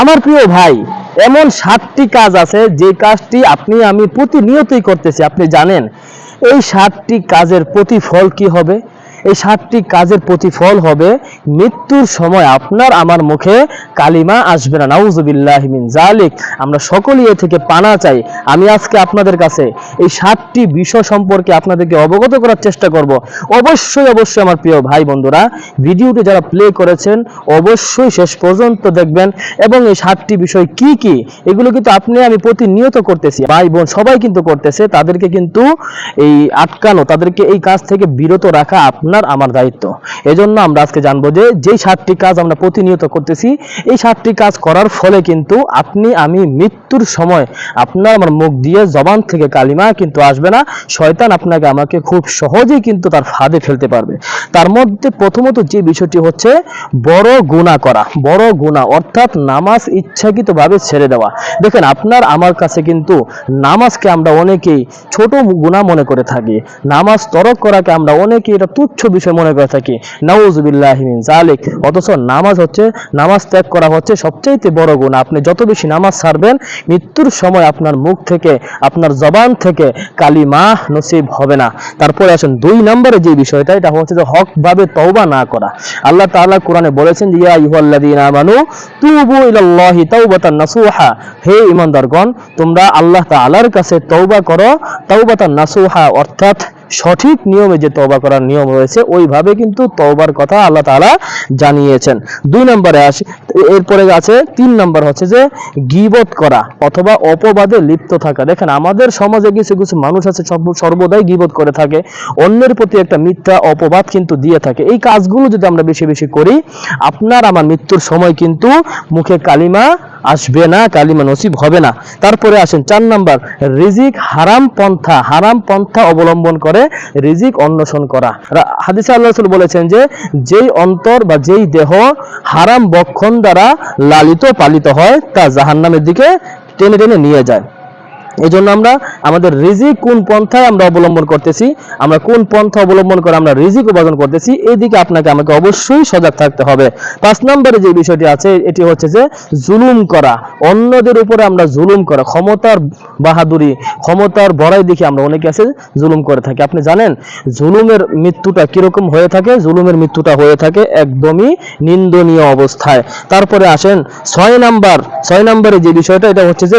আমার প্রিয় ভাই, এমন সাতটি কাজ আছে যে কাজটি আপনি, আমি প্রতিনিয়তই করতেছি, আপনি জানেন। এই সাতটি কাজের প্রতিফল কি হবে? এই সাতটি কাজের প্রতিফল হবে। মৃত্যুর সময় আপনার আমার মুখে কালিমা আসবে না। নাউজুবিল্লাহ মিন জালিক আমরা সকলেই এ থেকে পানা চাই। আমি আজকে আপনাদের কাছে এই সাতটি বিষয় সম্পর্কে আপনাদেরকে অবগত করার চেষ্টা করব। অবশ্যই অবশ্যই আমার প্রিয় ভাই বন্ধুরা, ভিডিওটি যারা প্লে করেছেন, অবশ্যই শেষ পর্যন্ত দেখবেন এবং এই সাতটি বিষয় কি কি, এগুলো কিন্তু আপনি, আমি প্রতিনিয়ত করতেছি। ভাই বোন সবাই কিন্তু করতেছে। তাদেরকে কিন্তু এই আটকানো, তাদেরকে এই কাজ থেকে বিরত রাখা আপনার আমার দায়িত্ব। এজন্য আমরা আজকে জানব যে, যেই সাতটি কাজ আমরা প্রতিনিয়ত করতেছি, এই সাতটি কাজ করার ফলে কিন্তু আপনি, আমি মৃত্যুর সময় আপনার আমার মুখ দিয়ে জবান থেকে কালিমা কিন্তু আসবে না। শয়তান আপনাকে আমাকে খুব সহজেই কিন্তু তার ফাঁদে ফেলতে পারবে। তার মধ্যে প্রথমত যে বিষয়টি হচ্ছে, বড় গুণা করা। বড় গুণা অর্থাৎ নামাজ ইচ্ছাকৃতভাবে ছেড়ে দেওয়া। দেখেন, আপনার, আমার কাছে কিন্তু নামাজকে আমরা অনেকেই ছোট গুণা মনে করে থাকি। নামাজ তরক করাকে আমরা অনেকেই এটা তুচ্ছ বিষয় মনে করে থাকি। নাউজুবিল্লাহ মিন জালিক অথচ নামাজ হচ্ছে, নামাজ ত্যাগ করা হচ্ছে সবচেয়ে বড় গুণা। আপনি যত বেশি নামাজ ছাড়বেন, মৃত্যুর সময় আপনার মুখ থেকে, আপনার জবান থেকে কালিমা নসিব হবে না। তারপরে আসেন দুই নম্বরে যে বিষয়টা, এটা হচ্ছে যে হক ভাবে তওবা না করা। আল্লাহ তাআলা কোরআনে বলেছেন ইয়া আইয়ুহাল্লাযীনা আমানু, তুবু ইলাল্লাহি তাওবাতান নাসুহা। হে ঈমানদারগণ, তোমরা আল্লাহ তাআলার কাছে তওবা করো। তাওবাতান নাসুহা অর্থাৎ সঠিক নিয়মে যে তওবা করার নিয়ম রয়েছে, ওইভাবে কিন্তু তওবার কথা আল্লাহ তাআলা জানিয়েছেন। দুই নম্বরে আসে, এরপরে আছে, তিন নম্বর হচ্ছে যে গীবত করা অথবা অপবাদে লিপ্ত থাকা। দেখেন, আমাদের সমাজে কিছু কিছু মানুষ আছে সর্বদাই গীবত করে থাকে, অন্যের প্রতি একটা মিথ্যা অপবাদ কিন্তু দিয়ে থাকে। এই কাজগুলো যদি আমরা বেশি বেশি করি, আপনার, আমার মৃত্যুর সময় কিন্তু মুখে কালিমা আসবে না, কালিমা নসিব হবে না। তারপরে আসেন, চার নাম্বার, রিজিক হারাম পন্থা হারাম পন্থা অবলম্বন করে রিজিক অন্বেষণ করা। হাদিসা আল্লাহ রসুল বলেছেন যে, যেই অন্তর বা যেই দেহ হারাম বক্ষণ দ্বারা লালিত, পালিত হয়, তা জাহান্নামের দিকে টেনে টেনে নিয়ে যায়। এই জন্য আমরা আমাদের রিজিক কোন পন্থায় আমরা অবলম্বন করতেছি, আমরা কোন পন্থা অবলম্বন করে আমরা রিজিক উপার্জন করতেছি, এদিকে আপনাকে আমাকে অবশ্যই সজাগ থাকতে হবে। পাঁচ নম্বরে যে বিষয়টি আছে, এটি হচ্ছে যে জুলুম করা, অন্যদের উপরে আমরা জুলুম করা, ক্ষমতার বাহাদুরি, ক্ষমতার বড়াই দেখে আমরা অনেকে আছে জুলুম করে থাকি। আপনি জানেন, জুলুমের মৃত্যুটা কীরকম হয়ে থাকে? জুলুমের মৃত্যুটা হয়ে থাকে একদমই নিন্দনীয় অবস্থায়। তারপরে আসেন, ছয় নাম্বার, ছয় নম্বরে যে বিষয়টা, এটা হচ্ছে যে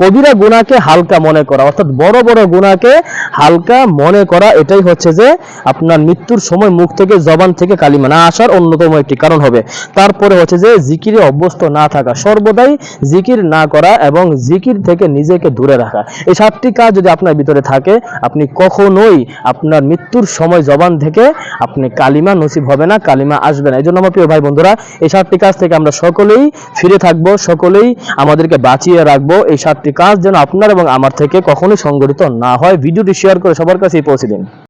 কবিরা গুণাকে হালকা মনে করা, অর্থাৎ বড় বড় গুণাকে হালকা মনে করা, এটাই হচ্ছে যে আপনার মৃত্যুর সময় মুখ থেকে, জবান থেকে কালিমা না আসার অন্যতম একটি কারণ হবে। তারপরে হচ্ছে যে জিকিরে অভ্যস্ত না থাকা, সর্বদাই জিকির না করা এবং জিকির থেকে নিজেকে দূরে রাখা। এই সাতটি কাজ যদি আপনার ভিতরে থাকে, আপনি কখনোই আপনার মৃত্যুর সময় জবান থেকে আপনি কালিমা নসিব হবে না, কালিমা আসবে না। এই জন্য আমার প্রিয় ভাই বন্ধুরা, এই সাতটি কাজ থেকে আমরা সকলেই ফিরে থাকব, সকলেই আমাদেরকে বাঁচিয়ে রাখব, এই সাতটি কাজ যেন আপনার এবং আমার থেকে কখনোই সংগঠিত না হয়। ভিডিওটি শেয়ার করে সবার কাছেই পৌঁছে দিন।